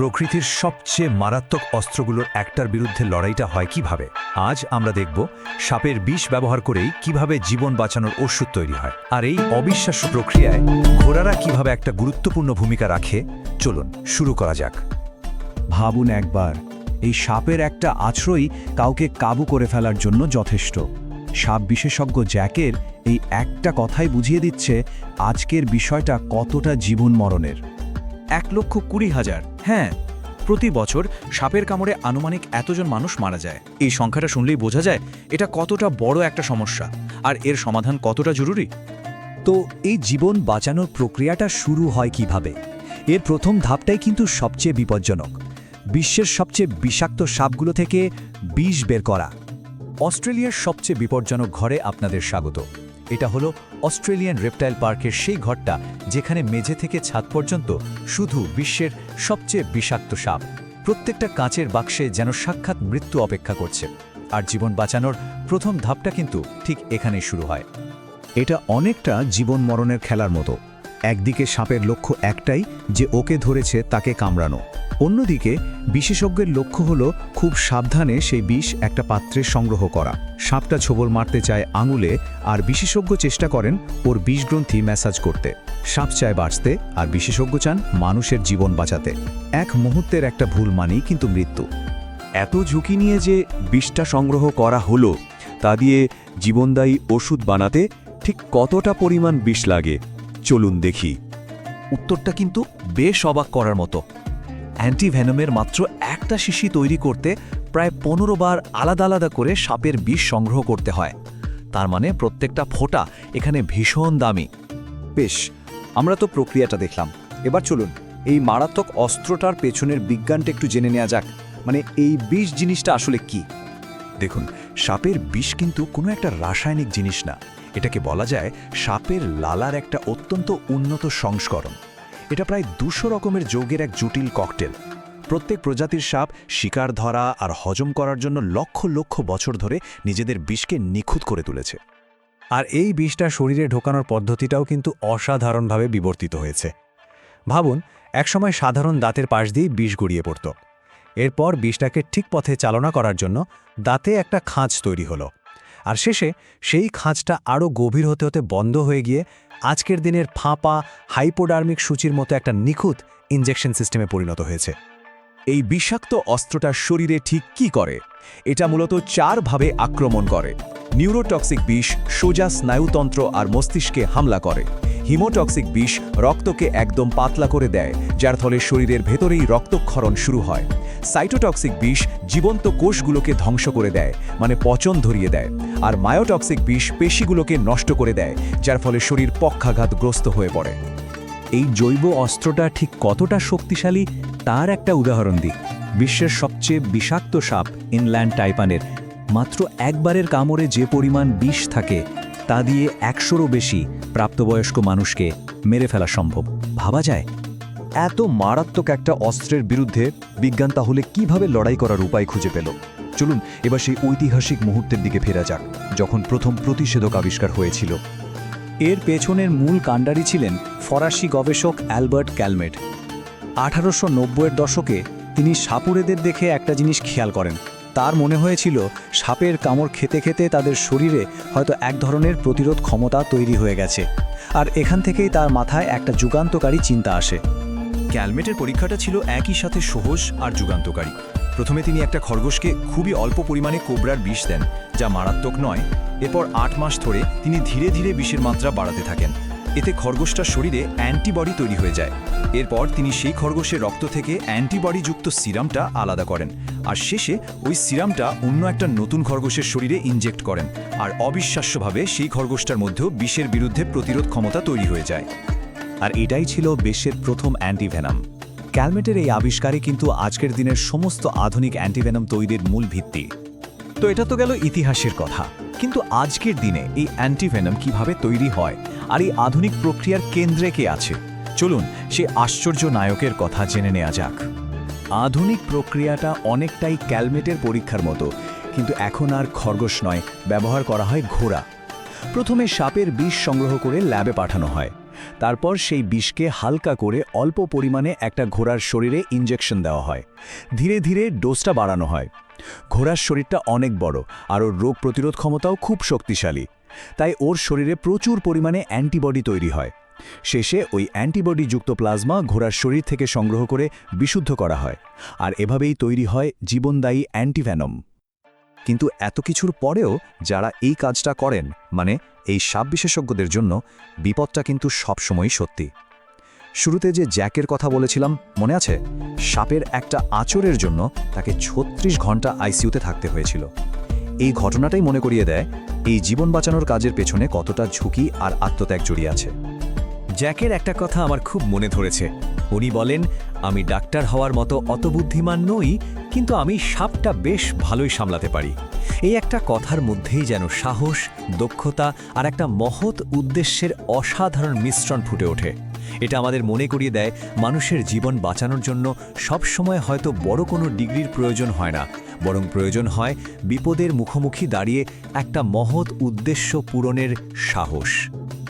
প্রকৃতির সবচেয়ে মারাত্মক অস্ত্রগুলোর একটার বিরুদ্ধে লড়াইটা হয় কীভাবে? আজ আমরা দেখব সাপের বিষ ব্যবহার করেই কীভাবে জীবন বাঁচানোর ওষুধ তৈরি হয়। আর এই অবিশ্বাস্য প্রক্রিয়ায় ঘোড়ারা কীভাবে একটা গুরুত্বপূর্ণ ভূমিকা রাখে? চলুন, শুরু করা যাক। ভাবুন একবার, এই সাপের একটা আছড়ই কাউকে কাবু করে ফেলার জন্য যথেষ্ট। সাপ বিশেষজ্ঞ জ্যাকের এই একটা কথাই বুঝিয়ে দিচ্ছে, আজকের বিষয়টা কতটা জীবন মরণের। এক লক্ষ কুড়ি হাজার। হ্যাঁ প্রতি বছর সাপের কামড়ে আনুমানিক এতজন মানুষ মারা যায়। এই সংখ্যাটা শুনলেই বোঝা যায় এটা কতটা বড় একটা সমস্যা। আর এর সমাধান কতটা জরুরি? তো এই জীবন বাঁচানোর প্রক্রিয়াটা শুরু হয় কীভাবে? এর প্রথম ধাপটাই কিন্তু সবচেয়ে বিপজ্জনক। বিশ্বের সবচেয়ে বিষাক্ত সাপগুলো থেকে বিষ বের করা। অস্ট্রেলিয়ার সবচেয়ে বিপজ্জনক ঘরে আপনাদের স্বাগত। এটা হলো অস্ট্রেলিয়ান রেপটাইল পার্কের সেই ঘরটা যেখানে মেঝে থেকে ছাদ পর্যন্ত শুধু বিশ্বের সবচেয়ে বিষাক্ত সাপ। প্রত্যেকটা কাঁচের বাক্সে যেন সাক্ষাৎ মৃত্যু অপেক্ষা করছে। আর জীবন বাঁচানোর প্রথম ধাপটা কিন্তু ঠিক এখানেই শুরু হয়। এটা অনেকটা জীবন মরণের খেলার মতো। একদিকে সাপের লক্ষ্য একটাই যে ওকে ধরেছে তাকে কামড়ানো। অন্যদিকে বিশেষজ্ঞের লক্ষ্য হলো খুব সাবধানে সেই বিষ একটা পাত্রে সংগ্রহ করা। সাপটা ছোবল মারতে চায় আঙুলে আর বিশেষজ্ঞ চেষ্টা করেন ওর বিষগ্রন্থি ম্যাসাজ করতে। সাপ চায় বাঁচতে আর বিশেষজ্ঞ চান মানুষের জীবন বাঁচাতে। এক মুহূর্তের একটা ভুল মানেই কিন্তু মৃত্যু। এত ঝুঁকি নিয়ে যে বিষটা সংগ্রহ করা হলো তা দিয়ে জীবনদায়ী ওষুধ বানাতে ঠিক কতটা পরিমাণ বিষ লাগে? চলুন দেখি। উত্তরটা কিন্তু বেশ অবাক করার মতো। অ্যান্টিভেনমের মাত্র একটা শিশি তৈরি করতে প্রায় পনেরো বার আলাদা আলাদা করে সাপের বিষ সংগ্রহ করতে হয়। তার মানে প্রত্যেকটা ফোঁটা এখানে ভীষণ দামি। বেশ, আমরা তো প্রক্রিয়াটা দেখলাম। এবার চলুন, এই মারাত্মক অস্ত্রটার পেছনের বিজ্ঞানটা একটু জেনে নেওয়া যাক। মানে এই বিষ জিনিসটা আসলে কি? দেখুন, সাপের বিষ কিন্তু কোনো একটা রাসায়নিক জিনিস না। এটাকে বলা যায় সাপের লালার একটা অত্যন্ত উন্নত সংস্করণ। এটা প্রায় দুশো রকমের যৌগের এক জটিল ককটেল। প্রত্যেক প্রজাতির সাপ শিকার ধরা আর হজম করার জন্য লক্ষ লক্ষ বছর ধরে নিজেদের বিষকে নিখুঁত করে তুলেছে। আর এই বিষটা শরীরে ঢোকানোর পদ্ধতিটাও কিন্তু অসাধারণভাবে বিবর্তিত হয়েছে। ভাবুন, একসময় সাধারণ দাঁতের পাশ দিয়েই বিষ গড়িয়ে পড়ত। এরপর বিষটাকে ঠিক পথে চালনা করার জন্য দাঁতে একটা খাঁজ তৈরি হলো। আর শেষে সেই খাঁজটা আরও গভীর হতে হতে বন্ধ হয়ে গিয়ে আজকের দিনের ফাঁপা হাইপোডার্মিক সূচির মতো একটা নিখুঁত ইনজেকশন সিস্টেমে পরিণত হয়েছে। এই বিষাক্ত অস্ত্রটা শরীরে ঠিক কি করে? এটা মূলত চারভাবে আক্রমণ করে। নিউরোটক্সিক বিষ, সোজা স্নায়ুতন্ত্র আর মস্তিষ্কে হামলা করে। হিমোটক্সিক বিষ রক্তকে একদম পাতলা করে দেয়, যার ফলে শরীরের ভেতরেই রক্তক্ষরণ শুরু হয়। সাইটোটক্সিক বিষ জীবন্ত কোষগুলোকে ধ্বংস করে দেয় মানে পচন ধরিয়ে দেয়, আর মায়োটক্সিক বিষ পেশিগুলোকে নষ্ট করে দেয়, যার ফলে শরীর পক্ষাঘাতগ্রস্ত হয়ে পড়ে। এই জৈব অস্ত্রটা ঠিক কতটা শক্তিশালী, তার একটা উদাহরণ দিই। বিশ্বের সবচেয়ে বিষাক্ত সাপ ইনল্যান্ড টাইপানের, মাত্র একবারের কামড়ে যে পরিমাণ বিষ থাকে তা দিয়ে একশোরও বেশি প্রাপ্তবয়স্ক মানুষকে মেরে ফেলা সম্ভব। ভাবা যায়? এত মারাত্মক একটা অস্ত্রের বিরুদ্ধে বিজ্ঞান তাহলে কীভাবে লড়াই করার উপায় খুঁজে পেল? চলুন, এবার সেই ঐতিহাসিক মুহূর্তের দিকে ফেরা যাক, যখন প্রথম প্রতিষেধক আবিষ্কার হয়েছিল। এর পেছনের মূল কাণ্ডারি ছিলেন ফরাসি গবেষক অ্যালবার্ট ক্যালমেট। আঠারোশো নব্বইয়ের দশকে তিনি সাপুড়েদের দেখে একটা জিনিস খেয়াল করেন। তার মনে হয়েছিল সাপের কামড় খেতে খেতে তাদের শরীরে হয়তো এক ধরনের প্রতিরোধ ক্ষমতা তৈরি হয়ে গেছে। আর এখান থেকেই তার মাথায় একটা যুগান্তকারী চিন্তা আসে। ক্যালমেটের পরীক্ষাটা ছিল একই সাথে সহজ আর যুগান্তকারী। প্রথমে তিনি একটা খরগোশকে খুবই অল্প পরিমাণে কোবরার বিষ দেন, যা মারাত্মক নয়। এরপর আট মাস ধরে তিনি ধীরে ধীরে বিষের মাত্রা বাড়াতে থাকেন। এতে খরগোশটার শরীরে অ্যান্টিবডি তৈরি হয়ে যায়। এরপর তিনি সেই খরগোশের রক্ত থেকে অ্যান্টিবডিযুক্ত সিরামটা আলাদা করেন। আর শেষে ওই সিরামটা অন্য একটা নতুন খরগোশের শরীরে ইনজেক্ট করেন। আর অবিশ্বাস্যভাবে সেই খরগোশটার মধ্যেও বিষের বিরুদ্ধে প্রতিরোধ ক্ষমতা তৈরি হয়ে যায়। আর এটাই ছিল বিশ্বের প্রথম অ্যান্টিভেনাম। ক্যালমেটের এই আবিষ্কারই কিন্তু আজকের দিনের সমস্ত আধুনিক অ্যান্টিভেনাম তৈরির মূল ভিত্তি। তো এটা তো গেল ইতিহাসের কথা। কিন্তু আজকের দিনে এই অ্যান্টিভেনম কীভাবে তৈরি হয় আর এই আধুনিক প্রক্রিয়ার কেন্দ্রে কে আছে? চলুন সে আশ্চর্য নায়কের কথা জেনে নেওয়া যাক। আধুনিক প্রক্রিয়াটা অনেকটাই ক্যালমেটের পরীক্ষার মতো, কিন্তু এখন আর খরগোশ নয়, ব্যবহার করা হয় ঘোড়া। প্রথমে সাপের বিষ সংগ্রহ করে ল্যাবে পাঠানো হয়। তারপর সেই বিষকে হালকা করে অল্প পরিমাণে একটা ঘোড়ার শরীরে ইঞ্জেকশন দেওয়া হয়। ধীরে ধীরে ডোজটা বাড়ানো হয়। ঘোড়ার শরীরটা অনেক বড় আর ওর রোগ প্রতিরোধ ক্ষমতাও খুব শক্তিশালী। তাই ওর শরীরে প্রচুর পরিমাণে অ্যান্টিবডি তৈরি হয়। শেষে ওই অ্যান্টিবডিযুক্ত প্লাজমা ঘোড়ার শরীর থেকে সংগ্রহ করে বিশুদ্ধ করা হয়। আর এভাবেই তৈরি হয় জীবনদায়ী অ্যান্টিভ্যানম কিন্তু এত কিছুর পরেও যারা এই কাজটা করেন মানে এই সাপ বিশেষজ্ঞদের জন্য, বিপদটা কিন্তু সবসময়ই সত্যি। শুরুতে যে জ্যাকের কথা বলেছিলাম, মনে আছে? সাপের একটা আচরের জন্য তাকে ছত্রিশ ঘণ্টা আইসিইউতে থাকতে হয়েছিল। এই ঘটনাটাই মনে করিয়ে দেয়, এই জীবন বাঁচানোর কাজের পেছনে কতটা ঝুঁকি আর আত্মত্যাগ জড়িয়ে আছে। জ্যাকের একটা কথা আমার খুব মনে ধরেছে। উনি বলেন, আমি ডাক্তার হওয়ার মতো অত বুদ্ধিমান নই কিন্তু আমি সাপটা বেশ ভালোই সামলাতে পারি। এই একটা কথার মধ্যেই যেন সাহস, দক্ষতা আর একটা মহৎ উদ্দেশ্যের অসাধারণ মিশ্রণ ফুটে ওঠে। এটা আমাদের মনে করিয়ে দেয়, মানুষের জীবন বাঁচানোর জন্য সব সময় হয়তো বড় কোনো ডিগ্রির প্রয়োজন হয় না। বরং প্রয়োজন হয় বিপদের মুখোমুখি দাঁড়িয়ে একটা মহৎ উদ্দেশ্য পূরণের সাহস।